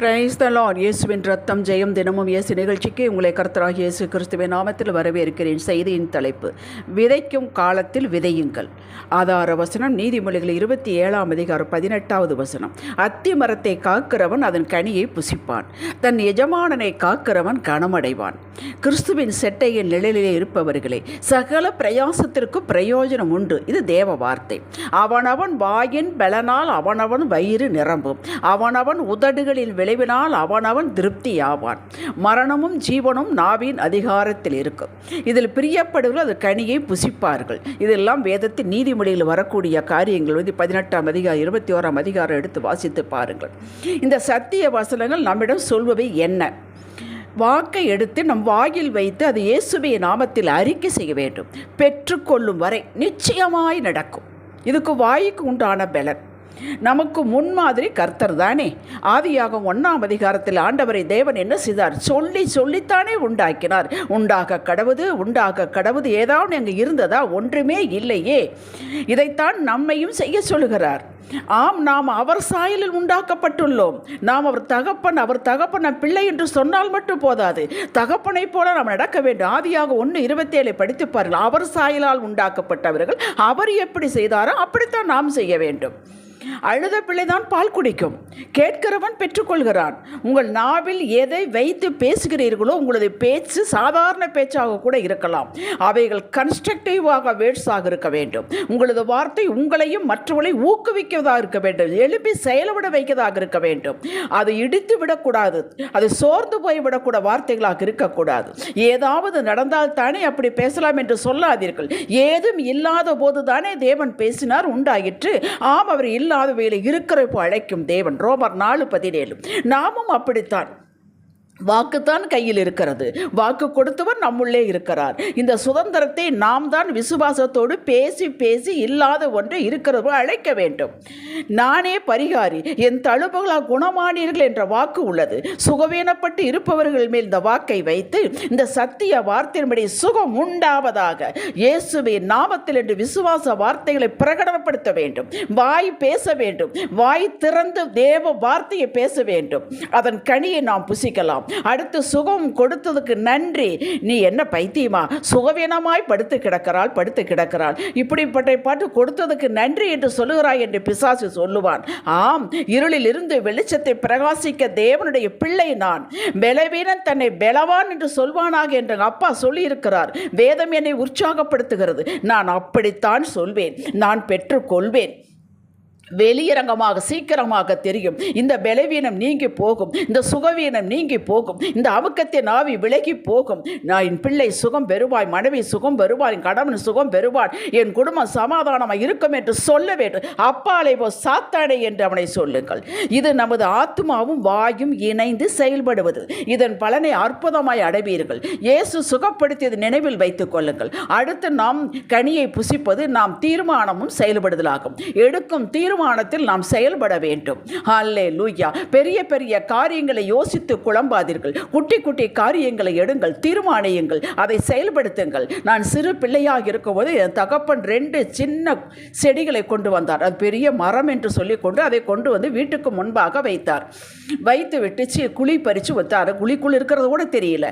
Praise the Lord இயேசுவின் ரத்தம் ஜெயம் தினமும் இயேசு நிகழ்ச்சிக்கு உங்களை கர்த்தராக இயேசு கிறிஸ்துவின் நாமத்தில் வரவேற்கிறேன். செய்தியின் தலைப்பு விதைக்கும் காலத்தில் விதையுங்கள். ஆதார வசனம் நீதிமொழிகள் இருபத்தி ஏழாம் அதிகாரம் பதினெட்டாவது வசனம். அத்தி மரத்தை காக்கிறவன் அதன் கனியை புசிப்பான். தன் எஜமானனை காக்கிறவன் கனமடைவான். கிறிஸ்துவின் செட்டையின் நிழலிலே இருப்பவர்களே சகல பிரயாசத்திற்கும் பிரயோஜனம் உண்டு. இது தேவ வார்த்தை. அவனவன் வாயின் பலனால் அவனவன் வயிறு நிரம்பும். அவனவன் உதடுகளின் விளைவினால் அவனவன் திருப்தியாவான். மரணமும் ஜீவனும் நாவின் அதிகாரத்தில் இருக்கும். இதில் பிரியப்படுவர்கள் அது கனியை புசிப்பார்கள். இதெல்லாம் வேதத்தின் நீதிமொழியில் வரக்கூடிய காரியங்கள். வந்து பதினெட்டாம் அதிகாரம் இருபத்தி ஓராம் அதிகாரம் எடுத்து வாசித்து பாருங்கள். இந்த சத்திய வசனங்கள் நம்மிடம் சொல்பவை என்ன? வாக்கை எடுத்து நம் வாயில் வைத்து அது இயேசுவிய நாமத்தில் அறிக்கை செய்ய வேண்டும். பெற்றுக்கொள்ளும் வரை நிச்சயமாய் நடக்கும். இதுக்கு வாய்க்கு உண்டான பலன். நமக்கு முன்மாதிரி கர்த்தர் தானே. ஆதியாக ஒன்றாம் அதிகாரத்தில் ஆண்டவரை தேவன் என்ன செய்தார்? சொல்லி சொல்லித்தானே உண்டாக்கினார். உண்டாக கடவுது உண்டாக கடவுது ஏதாவது அங்கே இருந்ததா? ஒன்றுமே இல்லையே. இதைத்தான் நம்மையும் செய்ய சொல்லுகிறார். ஆம் நாம் அவர் சாயலில் உண்டாக்கப்பட்டுள்ளோம். நாம் அவர் தகப்பன் அவர் தகப்பன் நம் பிள்ளை என்று சொன்னால் மட்டும் போதாது. தகப்பனைப் போல நாம் நடக்க வேண்டும். ஆதியாக ஒன்று இருபத்தேழை படித்து பாருங்கள். அவர் சாயலால் உண்டாக்கப்பட்டவர்கள் அவர் எப்படி செய்தாரோ அப்படித்தான் நாம் செய்ய வேண்டும். அழுத பிள்ளைதான் பால் குடிக்கும். கேட்கிறவன் பெற்றுக்கொள்கிறான். உங்கள் நாவில் எதை வைத்து பேசுகிறீர்களோ உங்களது பேச்சு சாதாரண பேச்சாக கூட இருக்கலாம். அவைகள் கன்ஸ்ட்ரக்டிவாக வேர்ட்ஸாக இருக்க வேண்டும். உங்களது வார்த்தை உங்களையும் மற்றவர்களை ஊக்குவிக்கதாக இருக்க வேண்டும். எழுப்பி செயல்பட வைக்கதாக இருக்க வேண்டும். அது இடித்து விடக்கூடாது. அது சோர்ந்து போய்விடக்கூட வார்த்தைகளாக இருக்கக்கூடாது. ஏதாவது நடந்தால் தானே அப்படி பேசலாம் என்று சொல்லாதீர்கள். ஏதும் இல்லாத போது தானே தேவன் பேசினார் உண்டாயிற்று. ஆம் அவர் இல்லாத வேலை இருக்கிறப்போ அழைக்கும் தேவன். ரோமர் நாலு பதினேழு. நாமும் அப்படித்தான். வாக்குத்தான் கையில் இருக்கிறது. வாக்கு கொடுத்தவர் நம்முள்ளே இருக்கிறார். இந்த சுதந்திரத்தை நாம் தான் விசுவாசத்தோடு பேசி பேசி இல்லாத ஒன்றை இருக்கிறது அழைக்க வேண்டும். நானே பரிகாரி என் தழும்புகளால் குணமானீர்கள் என்ற வாக்கு உள்ளது. சுகவீனப்பட்டு இருப்பவர்கள் மேல் இந்த வாக்கை வைத்து இந்த சத்திய வார்த்தையின்படி சுகம் உண்டாவதாக இயேசுவின் நாமத்தில் என்று விசுவாச வார்த்தைகளை பிரகடனப்படுத்த வேண்டும். வாய் பேச வேண்டும். வாய் திறந்து தேவ வார்த்தையை பேச வேண்டும். அதன் கனியை நாம் புசிக்கலாம். அடுத்து சுகம் கொடுத்ததுக்கு நன்றி. நீ என்ன பைத்தியமா? சுகவீனமாய் படுத்து கிடக்கிறாள் படுத்து கிடக்கிறாள். இப்படிப்பட்ட பாட்டு கொடுத்ததுக்கு நன்றி என்று சொல்லுகிறாய் என்று பிசாசு சொல்லுவான். ஆம் இருளில் இருந்து வெளிச்சத்தை பிரகாசிக்க தேவனுடைய பிள்ளை நான். பலவீனன் தன்னை பலவான் என்று சொல்வானாக என்று அப்பா சொல்லியிருக்கிறார். வேதம் என்னை உற்சாகப்படுத்துகிறது. நான் அப்படித்தான் சொல்வேன். நான் பெற்றுக்கொள்வேன். வெளியரங்கமாக சீக்கிரமாக தெரியும். இந்த பலவீனம் நீங்கி போகும். இந்த சுகவீனம் நீங்கி போகும். இந்த அமுக்கத்தின் ஆவி விலகி போகும். நான் என் பிள்ளை சுகம் பெறுவாய் மனைவி சுகம் பெறுவாய் என் கணவன் சுகம் பெறுவான் என் குடும்பம் சமாதானமாக இருக்கும் என்று சொல்ல வேண்டும். அப்பாலை போ சாத்தாடை என்று அவனை சொல்லுங்கள். இது நமது ஆத்மாவும் வாயும் இணைந்து செயல்படுவது. இதன் பலனை அற்புதமாய் அடைவீர்கள். இயேசு சுகப்படுத்தியது நினைவில் வைத்துக் கொள்ளுங்கள். அடுத்து நாம் கனியை புசிப்பது நாம் தீர்மானமும் செயல்படுதலாகும். எடுக்கும் தீர்மானம் தீர்மானத்தில் நாம் செயல்பட வேண்டும். அல்லே லூயா பெரிய பெரிய காரியங்களை யோசித்து குழம்பாதீர்கள். குட்டி குட்டி காரியங்களை எடுங்கள் தீர்மானியுங்கள் அதை செயல்படுத்துங்கள். நான் சிறு பிள்ளையாக இருக்கும்போது என் தகப்பன் ரெண்டு சின்ன செடிகளை கொண்டு வந்தார். அது பெரிய மரம் என்று சொல்லிக்கொண்டு அதை கொண்டு வந்து வீட்டுக்கு முன்பாக வைத்தார். வைத்து விட்டு சி குழி பறித்து வைத்தார் குழிக்குள் இருக்கிறது கூட தெரியல.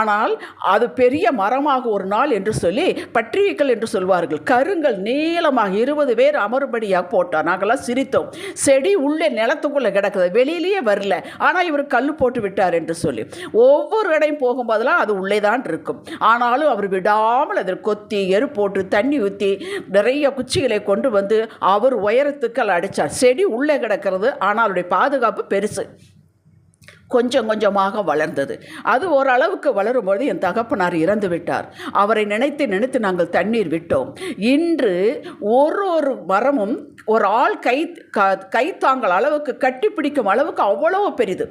ஆனால் அது பெரிய மரமாக ஒரு நாள் என்று சொல்லி பற்றிவிக்கல் என்று சொல்வார்கள். கருங்கள் நீளமாக இருபது பேர் அமரும்படியாக போட்டார். நாங்களாம் சிரித்தோம். செடி உள்ளே நிலத்துக்குள்ளே கிடக்குது வெளியிலேயே வரல. ஆனால் இவர் கல் போட்டு விட்டார் என்று சொல்லி. ஒவ்வொரு இடையும் போகும்போதெல்லாம் அது உள்ளே தான் இருக்கும். ஆனாலும் அவர் விடாமல் அதில் கொத்தி எரு போட்டு தண்ணி ஊற்றி நிறைய குச்சிகளை கொண்டு வந்து அவர் உயரத்துக்கள் அடித்தார் செடி உள்ளே கிடக்கிறது ஆனால் அவருடைய பாதுகாப்பு பெருசு. கொஞ்சம் கொஞ்சமாக வளர்ந்தது. அது ஓரளவுக்கு வளரும்போது என் தகப்பனார் இறந்து விட்டார். அவரை நினைத்து நினைத்து நாங்கள் தண்ணீர் விட்டோம். இன்று ஒரு ஒரு மரமும் ஒரு ஆள் கை க கைத்தாங்கல் அளவுக்கு கட்டிப்பிடிக்கும் அளவுக்கு அவ்வளவு பெரிது.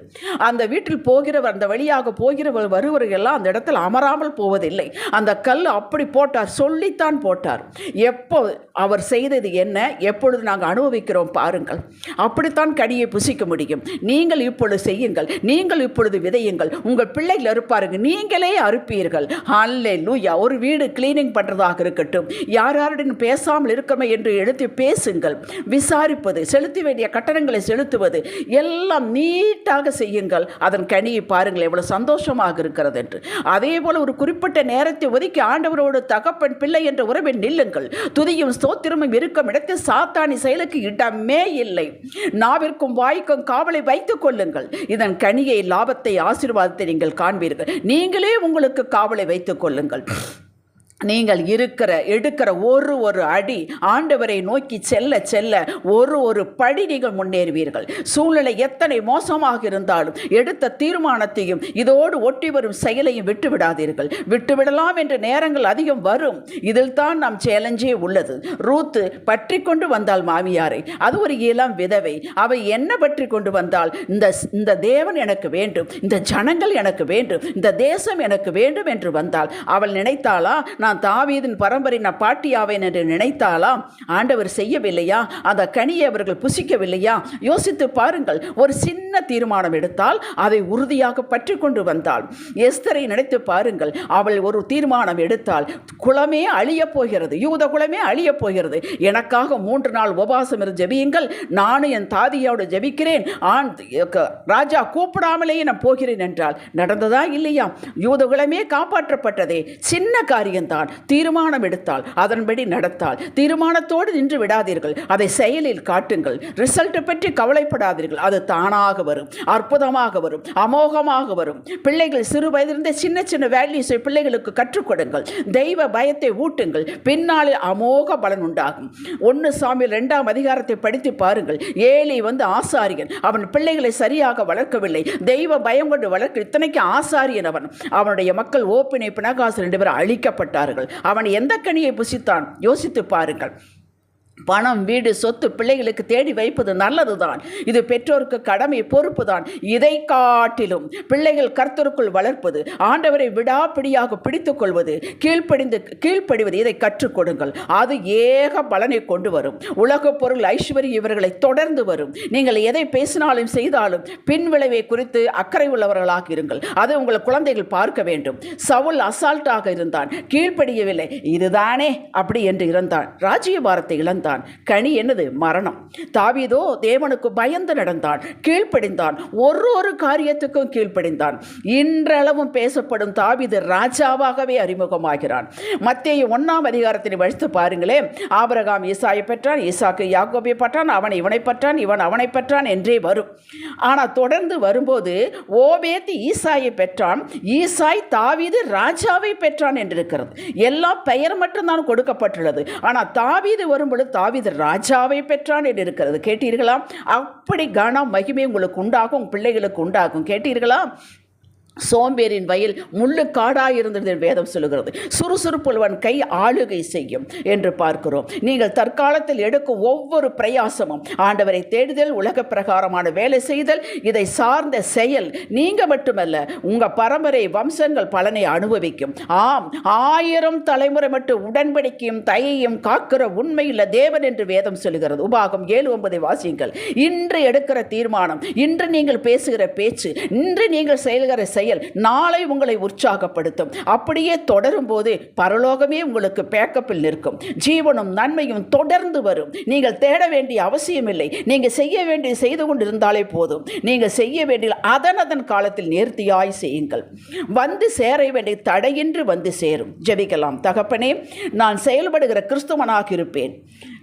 அந்த வீட்டில் போகிறவர் அந்த வழியாக போகிறவர் வருவர்களெல்லாம் அந்த இடத்தில் அமராமல் போவதில்லை. அந்த கல் அப்படி போட்டார் சொல்லித்தான் போட்டார். எப்போ அவர் செய்தது என்ன எப்பொழுது நாங்கள் அனுபவிக்கிறோம் பாருங்கள். அப்படித்தான் கனியை புசிக்க முடியும். நீங்கள் இப்பொழுது செய்யுங்கள். நீங்கள் இப்பொழுது விதையுங்கள். உங்கள் பிள்ளைகள் அறுப்பாருங்க நீங்களே அறுப்பீர்கள். அல்லே லூயா ஒரு வீடு கிளீனிங் பண்ணுறதாக இருக்கட்டும். யார் யாருடன் பேசாமல் இருக்கமே என்று எழுத்து பேசுங்கள். விசாரிப்பது செலுத்த வேண்டிய கட்டணங்களை செலுத்துவது எல்லாம் நீட்டாக செய்யுங்கள். அதன் கனியை பாருங்கள். எவ்வளோ சந்தோஷமாக இருக்கிறது என்று. அதே போல் ஒரு குறிப்பிட்ட நேரத்தை ஒதுக்கி ஆண்டவரோடு தகப்பன் பிள்ளை என்ற உறவில் நில்லுங்கள். துதியும் ஸ்தோத்திரமும் இருக்கும் இடத்தில் சாத்தானி செயலுக்கு இடமே இல்லை. நாவிற்கும் வாய்க்கும் காவலை வைத்துக் கொள்ளுங்கள். இதன் கனியை லாபத்தை ஆசீர்வாதத்தை நீங்கள் காண்பீர்கள். நீங்களே உங்களுக்கு காவலை வைத்துக் கொள்ளுங்கள். நீங்கள் இருக்கிற எடுக்கிற ஒரு ஒரு அடி ஆண்டவரை நோக்கி செல்ல செல்ல ஒரு ஒரு படி நீங்கள் முன்னேறுவீர்கள். சூழ்நிலை எத்தனை மோசமாக இருந்தாலும் எடுத்த தீர்மானத்தையும் இதோடு ஒட்டி வரும் செயலையும் விட்டு விடாதீர்கள். விட்டுவிடலாம் என்ற நேரங்கள் அதிகம் வரும். இதில் தான் நம் சேலஞ்சே உள்ளது. ரூத்து பற்றி கொண்டு வந்தால் மாமியாரை. அது ஒரு இளம் விதவை. அவை என்ன பற்றி கொண்டு வந்தால் இந்த இந்த தேவன் எனக்கு வேண்டும். இந்த ஜனங்கள் எனக்கு வேண்டும். இந்த தேசம் எனக்கு வேண்டும் என்று வந்தால் அவள் நினைத்தாளா? நான் தாவீதின் பரம்பரை நான் பாட்டியாவேன் என்று நினைத்தாலாம். ஆண்டவர் செய்யவில்லையா? அந்த கனியை அவர்கள் புசிக்கவில்லையா? யோசித்து பாருங்கள் ஒரு சின்ன தீர்மானம் எடுத்தால் அதை உறுதியாக பற்றி கொண்டு வந்தாள். எஸ்தரை நினைத்து பாருங்கள் அவள் ஒரு தீர்மானம் எடுத்தால் குலமே அழியப் போகிறது யூத குளமே அழியப் போகிறது. எனக்காக மூன்று நாள் உபவாசம் இருந்து ஜெபியுங்கள் நானும் என் தாதியோடு ஜெபிக்கிறேன். ஆண் ராஜா கூப்பிடாமலேயே நான் போகிறேன் என்றால் நடந்ததா இல்லையா? யூத குலமே காப்பாற்றப்பட்டதே. சின்ன காரியம்தான். தீர்மானம் எடுத்தால் அதன்படி நடத்தால் தீர்மானத்தோடு நின்று விடாதீர்கள். அதை செயலில் காட்டுங்கள். ரிசல்ட்டை பற்றி கவலைப்படாதீர்கள். அது தானாக வரும். அற்புதமாக வரும். அமோகமாக வரும். பிள்ளைகள் சிறு வயதிலிருந்தே சின்ன சின்ன வேல்யூஸை பிள்ளைகளுக்கு கற்றுக் கொடுங்கள். தெய்வ பயத்தை ஊட்டுங்கள். பின்னாளில் அமோக பலன் உண்டாகும். ஒன்று சாமி ரெண்டாம் அதிகாரத்தை படித்து பாருங்கள். ஏழை வந்து ஆசாரியன். அவன் பிள்ளைகளை சரியாக வளர்க்கவில்லை. தெய்வ பயம் கொண்டு வளர்க்க இத்தனைக்கு ஆசாரியன் அவன். அவனுடைய மக்கள் ஓப்பினை பினகாசு ரெண்டு பேரும் அழிக்கப்பட்டார் அழிக்கப்பட்டார்கள் அவன் எந்த கனியை புசித்தான்? யோசித்து பாருங்கள். பணம் வீடு சொத்து பிள்ளைகளுக்கு தேடி வைப்பது நல்லதுதான். இது பெற்றோருக்கு கடமை பொறுப்பு தான் இதை காட்டிலும் பிள்ளைகள் கர்த்தருக்குள் வளர்ப்பது ஆண்டவரை விடாப்பிடியாக பிடித்துக் கொள்வது கீழ்ப்படிந்து கீழ்ப்படிவது இதை கற்றுக் கொடுங்கள். அது ஏக பலனை கொண்டு வரும். உலக பொருள் ஐஸ்வர்யம் இவர்களை தொடர்ந்து வரும். நீங்கள் எதை பேசினாலும் செய்தாலும் பின்விளைவை குறித்து அக்கறை உள்ளவர்களாக இருங்கள். அது உங்கள் குழந்தைகள் பார்க்க வேண்டும். சவுல் அசால்ட்டாக இருந்தான். கீழ்ப்படியவில்லை. இதுதானே அப்படி என்று இருந்தான் ராஜ்யபாரத்தை இழந்தான். நடந்தான். கனி என்னது? மரணம். தாவீதோ தேவனுக்கு பயந்து நடந்தான். கீழ்ப்படிந்தான். ஒரு ஒரு காரியத்துக்கும் கீழ்ப்படிந்தான். இன்றளவும் பேசப்படும் தாவீது ராஜாவாகவே அறிமுகமாகிறான். மத்திய ஒன்றாம் அதிகாரத்தினை வழித்து பாருங்களேன். ஆபரகாம் ஈசாயை பெற்றான் ஈசாக்கு யாக்கோபை பற்றான் அவன் இவனை பற்றான் இவன் அவனை பெற்றான் என்றே வரும். ஆனால் தொடர்ந்து வரும்போது ஓபேத்து ஈசாயை பெற்றான் ஈசாய் தாவீது ராஜாவை பெற்றான் என்றிருக்கிறது. எல்லாம் எல்லா பெயர் மட்டும்தான் கொடுக்கப்பட்டுள்ளது. ஆனால் தாவீது வரும்பொழுது தாவித ராஜாவை பெற்றான் என்று இருக்கிறது. கேட்டீர்களா? அப்படி கனம் மகிமை உங்களுக்கு உண்டாகும் பிள்ளைகளுக்கு உண்டாகும். கேட்டீர்களா? சோம்பேறின் வயல் முள்ளு காடாயிருந்தது வேதம் சொல்லுகிறது. சுறுசுறுப்புள்ளவன் கை ஆளுகை செய்யும் என்று பார்க்கிறோம். நீங்கள் தற்காலத்தில் எடுக்கும் ஒவ்வொரு பிரயாசமும் ஆண்டவரை தேடுதல் உலக பிரகாரமான வேலை செய்தல் இதை சார்ந்த செயல் நீங்கள் மட்டுமல்ல உங்கள் பரம்பரை வம்சங்கள் பலனை அனுபவிக்கும். ஆம் ஆயிரம் தலைமுறை மட்டும் உடன்படிக்கையும் தயையும் காக்கிற உண்மையுள்ள தேவன் என்று வேதம் சொல்லுகிறது. உபாகம் ஏழு ஒன்பதை வாசியுங்கள். இன்று எடுக்கிற தீர்மானம் இன்று நீங்கள் பேசுகிற பேச்சு இன்று நீங்கள் செயல்கிற செயல். நாளை உங்களை உற்சாகப்படுத்தும். அப்படியே தொடரும் போது பரலோகமே உங்களுக்கு பேக்கப்பில் நிற்கும். ஜீவனும் நன்மையும் தொடர்ந்து வரும். நீங்கள் தேட வேண்டிய அவசியம் இல்லை நீங்கள் செய்ய வேண்டிய செய்து கொண்டிருந்தாலே போதும். நீங்கள் செய்ய வேண்டிய அதன் அதன் காலத்தில் நேர்த்தியாய் செய்யுங்கள். வந்து சேர வேண்டிய தடையின்றி வந்து சேரும். ஜெபிக்கலாம். தகப்பனே நான் செயல்படுகிற கிறிஸ்துவனாக இருப்பேன்.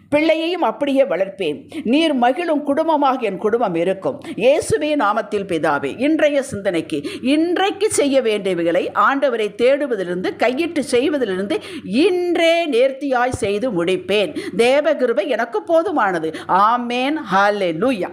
பிள்ளையையும் அப்படியே வளர்ப்பேன். நீர் மகிழும் குடும்பமாக என் குடும்பம் இருக்கும். இயேசுவே நாமத்தில் பிதாவே இன்றைய சிந்தனைக்கு இன்றைக்கு செய்ய வேண்டியவைகளை ஆண்டவரை தேடுவதிலிருந்து கையிட்டு செய்வதிலிருந்து இன்றே நேர்த்தியாய் செய்து முடிப்பேன். தேவகிருபை எனக்கு போதுமானது. ஆமேன். ஹாலே லூயா